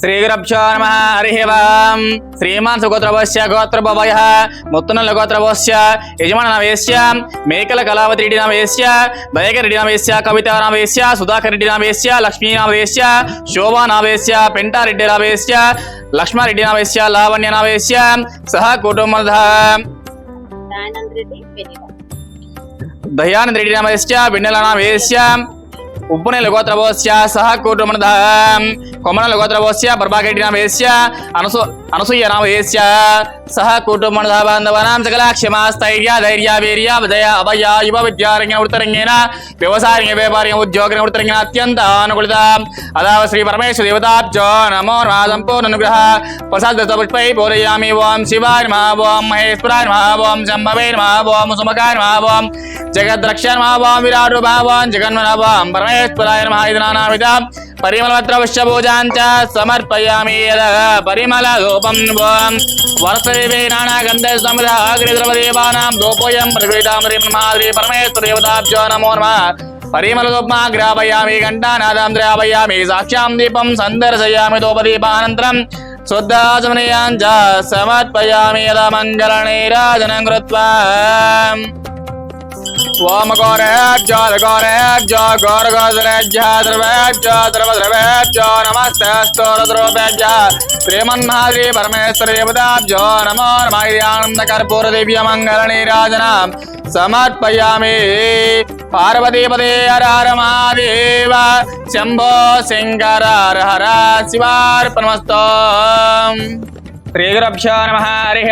శ్రీగురభ్యో నమ హరి ఓం శ్రీమాన్ సుగోత్రవస్య గోత్రభవయ ముత్తునల గోత్రవస్య యజమాన నవేశ్య మేకల కళావతి రెడ్డి నవేశ్య దయకర్ రెడ్డి నవేశ్య కవిత నవేశ్య సుధాకర్ రెడ్డి నవేశ్య లక్ష్మీ నవేశ్య శోభా నవేశ్య పెంటారెడ్డి నవేశ్య లక్ష్మారెడ్డి నవేశ్య లావణ్య నవేశ్య సహ కుటుంబ దయానంద రెడ్డి నవేశ్య వెన్నెల నవేశ్య ఉప్పునే గోత్రభోస్య సహ కుటుంబ కొమ్మనల గోత్రభోస్య ప్రభాకరెడ్డి నామేస్య అనసు అనసూయ నామేస్య సహ కుటుంబ బాంధవానాం సకల క్షమాస్థైర్య ధైర్య వీర్య విజయ అభయ యువ విద్యారంగ ఉత్తరంగేన వ్యవసాయ వ్యాపారంగ ఉద్యోగ ఉత్తరంగేన అత్యంత అనుకూలిత అదావ శ్రీ పరమేశ్వర దేవతాబ్జో నమో నా సంపూర్ణ అనుగ్రహ ప్రసాద పుష్పై పూరయామి ఓం శివాయ నమః. ఓం మహేశ్వరాయ నమః. ఓం శంభవే నమః. ఓం సుమకాయ నమః. ఓం జగద్రక్ష నమః. ఓం విరాటు నమః. ఓం పరమేశ్వరాయ నమః. ఇది నానావిధ పరిమళపత్రవశ్య పూజాంచ సమర్పయామి యదః పరిమళ రూపం ఓం వరసదేవే నానాగంధ సమిధ అగ్రిద్రవదేవానాం దోపోయం ప్రవేదామరి మహాద్రి పరమేశ్వర దేవతాభ్యో నమో నమః పరిమళదోప్మాగ్రాపయామి ఘంటానాదాం ద్రాపయామి సాక్ష్యాం దీపం సందర్శయామి దోపదీపానంతరం శుద్ధాచమనీయాంచ సమర్పయామి యద మంగళనైరాజనం కృత్వా स्वाम गौरैब्ज गौरैब्ज गौर गौरैब्ज द्रवैब्ज द्रवद्रवैब्ज नमस्ते स्तोरद्रोपैब्ज प्रेमन्नाद्रि नमो नमायानन्दकर्पूरदिव्यमङ्गलनीराजनाम् समर्पयामि। पार्वतीपदे हर हर महादेव शम्भो शङ्कर हर हर शिवार्पणमस्तम्। శ్రీగురభ్యో నమ హరి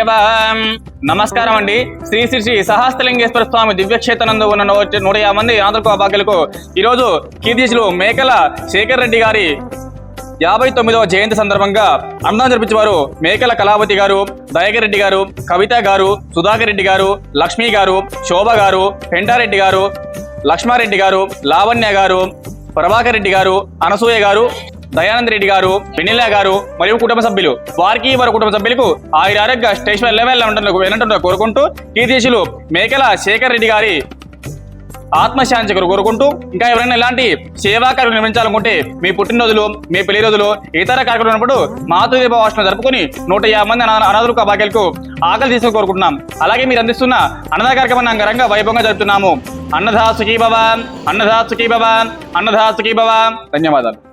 నమస్కారం అండి శ్రీ శ్రీ శ్రీ సహస్రలింగేశ్వర స్వామి దివ్యక్షేత్రనందు ఉన్న నూట యాభై మంది ఆంధ్రకో భాగ్యులకు ఈరోజు కీర్తిశులు మేకల శేఖర్ రెడ్డి గారి యాభై తొమ్మిదవ జయంతి సందర్భంగా అన్నం జరిపించేవారు మేకల కళావతి గారు దయాకర్ రెడ్డి గారు కవిత గారు సుధాకర్ రెడ్డి గారు లక్ష్మి గారు శోభ గారు పెంటారెడ్డి గారు లక్ష్మారెడ్డి గారు లావణ్య గారు ప్రభాకర్ రెడ్డి గారు అనసూయ గారు దయానంద్ రెడ్డి గారు వెనిలా గారు మరియు కుటుంబ సభ్యులు. వారికి వారి కుటుంబ సభ్యులకు ఆయుర ఆరోగ్య స్టేషన్ లెవెల్ ఉంటుందో కోరుకుంటూ కీర్తిశులు మేకల శేఖర్ రెడ్డి గారి ఆత్మశాంతి కొరకు కోరుకుంటూ ఇంకా ఎవరైనా ఇలాంటి సేవా కార్యక్రమం నిర్మించాలనుకుంటే మీ పుట్టినరోజులు మీ పెళ్ళి రోజులు ఇతర కార్యక్రమం ఉన్నప్పుడు మాతృదీప వాసన జరుపుకొని నూట యాభై మంది అనా- అనాథులకు ఆకలి తీసుకుని కోరుకుంటున్నాం. అలాగే మీరు అందిస్తున్న అన్నదా కార్యక్రమాన్ని అంగరంగ వైభవంగా జరుపుతున్నాము. అన్నదా సుఖీ భవ అన్నదా సుఖీ భవ అన్నదా సుఖీ భవ ధన్యవాదాలు.